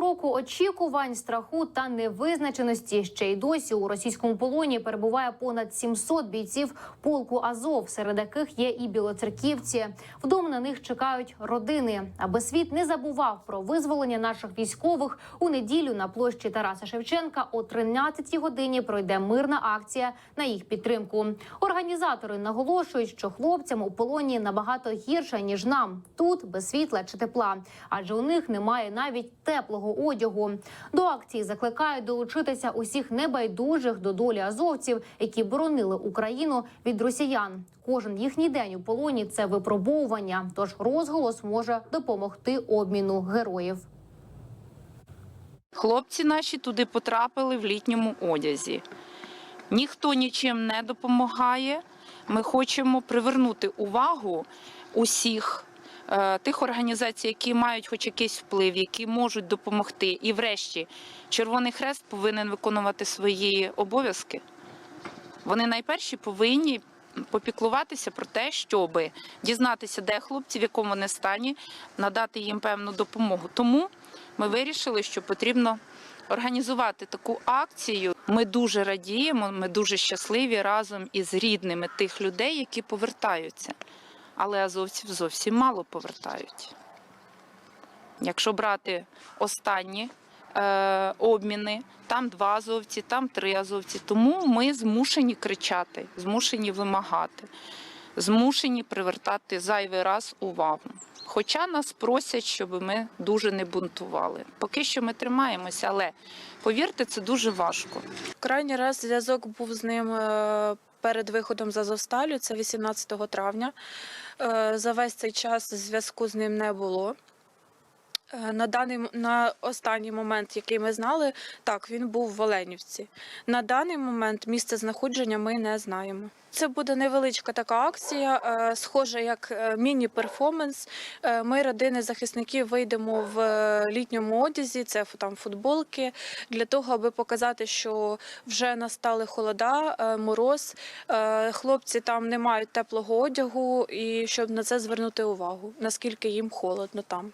Півроку очікувань, страху та невизначеності ще й досі у російському полоні перебуває понад 700 бійців полку Азов, серед яких є і білоцерківці. Вдома на них чекають родини, аби світ не забував про визволення наших військових. У неділю на площі Тараса Шевченка о 13-й годині пройде мирна акція на їх підтримку. Організатори наголошують, що хлопцям у полоні набагато гірше ніж нам тут без світла чи тепла, адже у них немає навіть теплого одягу. До акції закликають долучитися усіх небайдужих до долі азовців, які боронили Україну від росіян. Кожен їхній день у полоні це випробовування. Тож розголос може допомогти обміну героїв. Хлопці наші туди потрапили в літньому одязі. Ніхто нічим не допомагає. Ми хочемо привернути увагу усіх тих організацій, які мають хоч якийсь вплив, які можуть допомогти. І врешті Червоний Хрест повинен виконувати свої обов'язки. Вони найперші повинні попіклуватися про те, щоб дізнатися, де хлопці, в якому вони стані, надати їм певну допомогу. Тому ми вирішили, що потрібно організувати таку акцію. Ми дуже радіємо, ми дуже щасливі разом із рідними тих людей, які повертаються. Але азовців зовсім мало повертають. Якщо брати останні е, обміни, там два азовці, там три азовці. Тому ми змушені кричати, змушені вимагати, змушені привертати зайвий раз увагу. Хоча нас просять, щоб ми дуже не бунтували. Поки що ми тримаємося, але повірте, це дуже важко. Крайній раз зв'язок був з ним е, перед виходом з Азовсталю, це 18 травня. Е, За весь цей час зв'язку з ним не було. Е, На даний на останній момент, який ми знали, так він був в Оленівці. На даний момент місце знаходження ми не знаємо. Це буде невеличка така акція, е, схожа як е, міні-перформанс. Ми, родини захисників, вийдемо в літньому одязі, це там футболки, для того, аби показати, що вже настали холода, мороз. Хлопці там не мають теплого одягу, і щоб на це звернути увагу, наскільки їм холодно там.